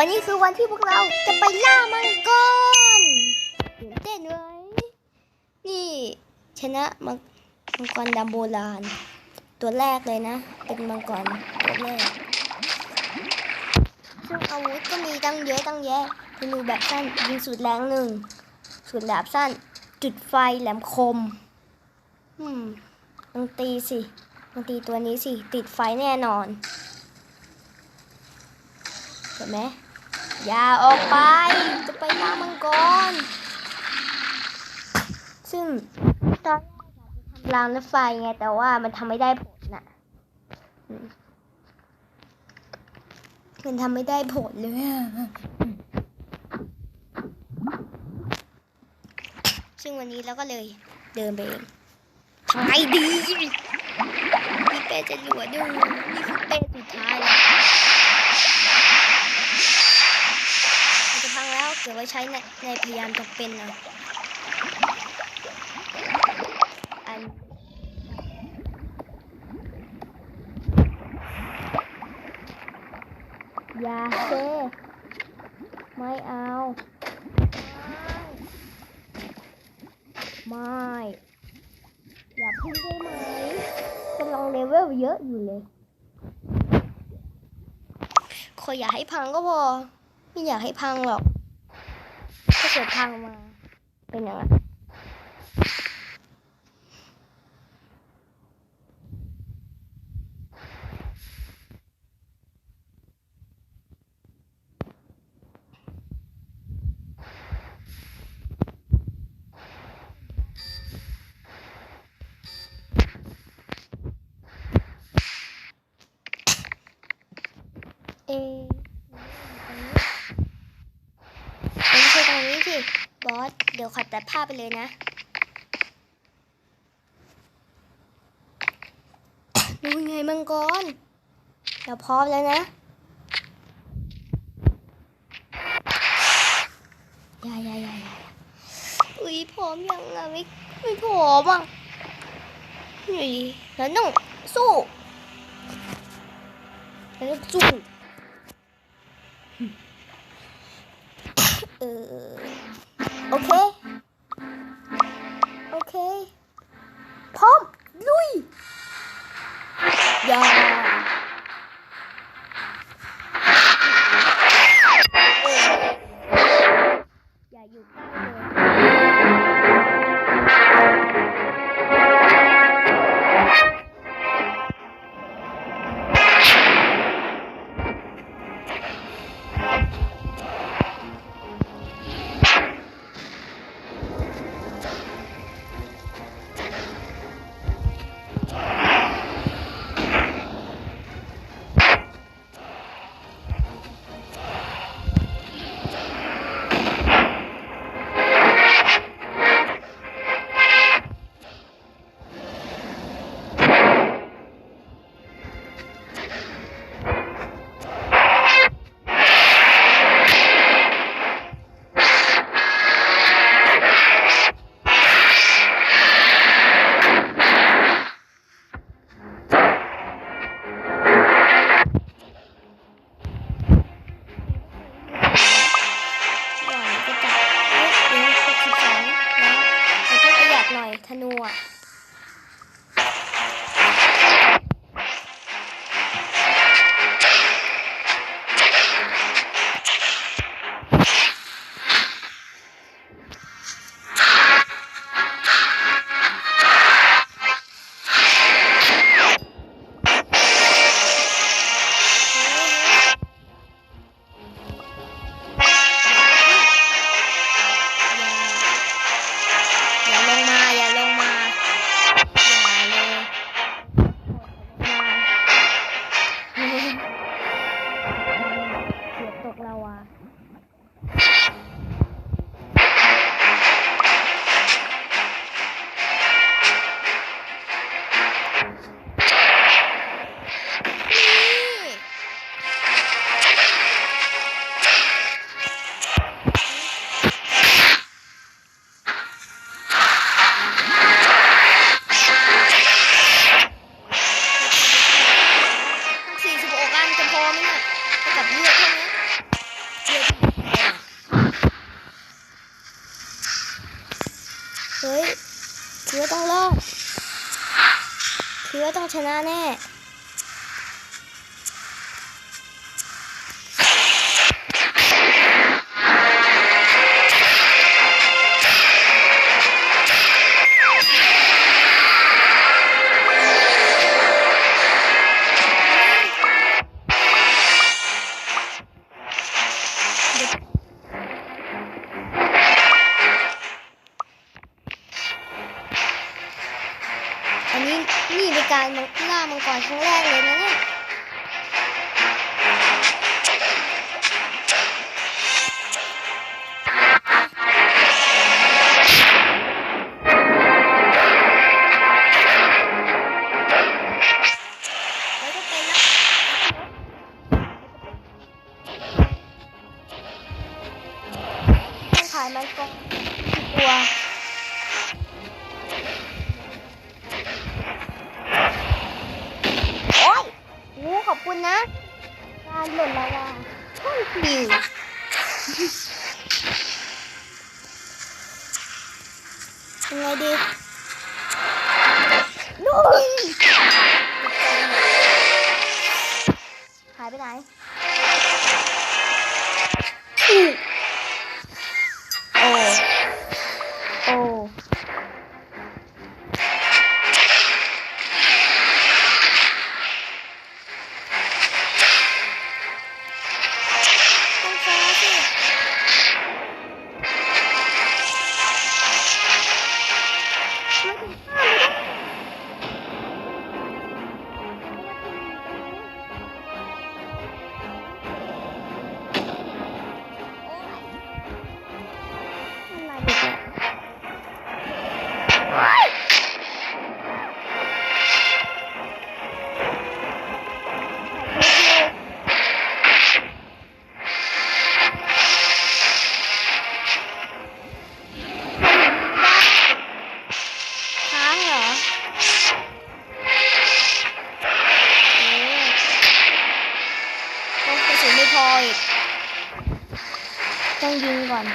วันนี้คือวันที่พวกเราจะไปล่ามังกรตื่นเต้นเลยนี่ชนะมังมังกรดำโบราณ ตัวแรกเลยนะ เป็นมังกรตัวแรกซึ่งอาวุธก็มีตั้งเยอะตั้งแยะธนูแบบสั้นยิงสุดแรงหนึ่งสุดดาบสั้น จุดไฟแหลมคม อืมลองตีสิลองตีตัวนี้สิ ติดไฟแน่นอน เห็นไหม อย่าออกไป จะไปล่ามังกร ซึ่งตอนแรกอะจะทำรางรถไฟไง แต่ว่ามันทำไม่ได้ผลน่ะ มันทำไม่ได้ผลเลยซึ่งวันนี้เราก็เลยเดินไปเองทำไงดีนี่เป้จะเหลือดูนี่คือเป้สุดท้ายแล้ว มัน จะพังแล้วไว้ใช้ในในพยายามจำเป็นนะอันอย่าเซไม่เอา ไม่ อย่าพึ่งได้ไหมกำลังเลเวลเยอะอยู่เลยขออย่าให้พังก็พอ ไม่อยากให้พังหรอก กิดพังมาเป็นยังไงเอะไม่ใช่ตรงนี้สิ บอส เดี๋ยวข อตัดภาพไปเลยนะ ดูไงมังกรเราพร้อมแล้วนะอย่าอย่าอย่าอย่าอุ้ยพร้อมยังอะไม่ไม่พร้อมอะนี่แล้วต้องสู้แล้วต้องสู้เออ โอเค โอเค พร้อม ลุย อย่า 재난해. านหล่นแล้วอะช่องปิวยังไงดีนุ่ยหายไปไหน สุนไม่พออีกต้องยิงก่อน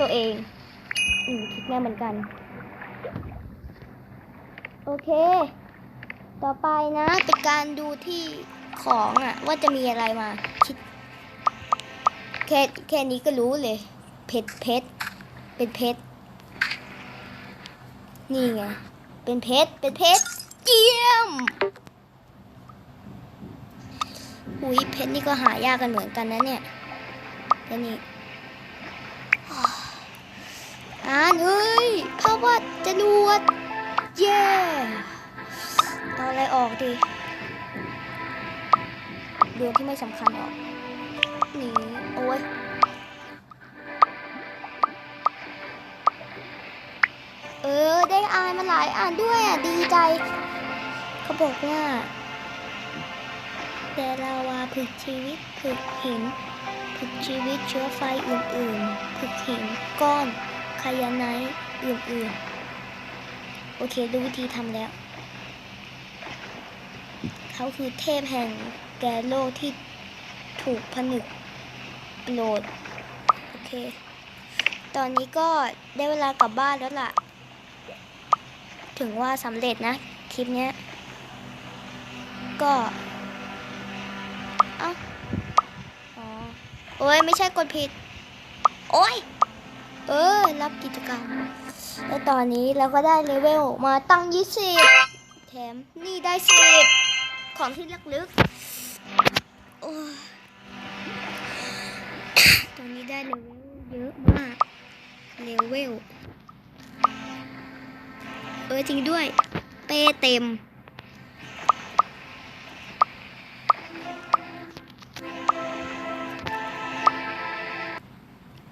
ตัวเอง อืมคิดแม่เหมือนกัน โอเค ต่อไปนะเป็นการดูที่ของอะว่าจะมีอะไรมาคิดแค่แค่นี้ก็รู้เลย เพชรเพชรเป็นเพชรนี่ไง เป็นเพชรเป็นเพชรเยี่ยมอุ้ยเพชรนี่ก็หายากกันเหมือนกันนะเนี่ยแล้วนี่ อ่านเฮ้ยภาพวาจรวดเย้เอาอะไรออกดีเดือนที่ไม่สำคัญออก นี่ โอ้ยเออ ได้อ่านมาหลายอ่านด้วยอะ ดีใจ เขาบอกว่าแต่ลาวาผึกชีวิตผึกหินผึกชีวิตเชื้อไฟอื่นๆผึกหินก้อนคายาไนท์ อื่นๆโอเคดูวิธีทำแล้ว เขาคือเทพแห่งแกโลที่ถูกผนึกโปรดโอเค ตอนนี้ก็ได้เวลากลับบ้านแล้วล่ะ ถึงว่าสำเร็จนะ คลิปเนี้ยก็เอ้าอ๋อโอ้ยไม่ใช่กดผิด โอ้ย เออ รับกิจกรรม แล้วตอนนี้เราก็ได้เลเวลมาตั้ง 20 แถมนี่ได้ 10 ของที่ลึกลึกโอ้ตอนนี้ได้เลเวลเยอะมาก เลเวล เออจริงด้วย เป้เต็ม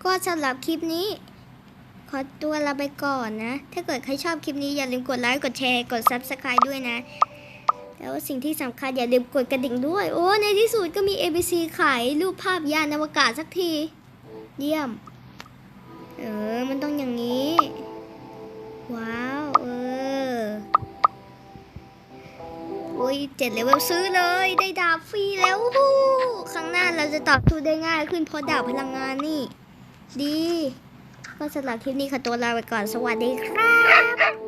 ก็สำหรับคลิปนี้ ขอตัวลาไปก่อนนะ ถ้าเกิดใครชอบคลิปนี้อย่าลืมกดไลค์ กดแชร์ กด Subscribe ด้วยนะ แล้วสิ่งที่สำคัญอย่าลืมกดกระดิ่งด้วย โอ้ ในที่สุดก็มี ABC ขายรูปภาพยานอวกาศสักที เยี่ยม เออ มันต้องอย่างนี้ ว้าว เออ โอ้ยเจ็ดเลเวลซื้อเลย ได้ดาบฟรีแล้วครั้งหน้าเราจะตอบทูได้ง่ายขึ้นเพราะดาบพลังงานนี่ ดี ก็สำหรับคลิปนี้ขอตัวลาไปก่อนสวัสดีครับ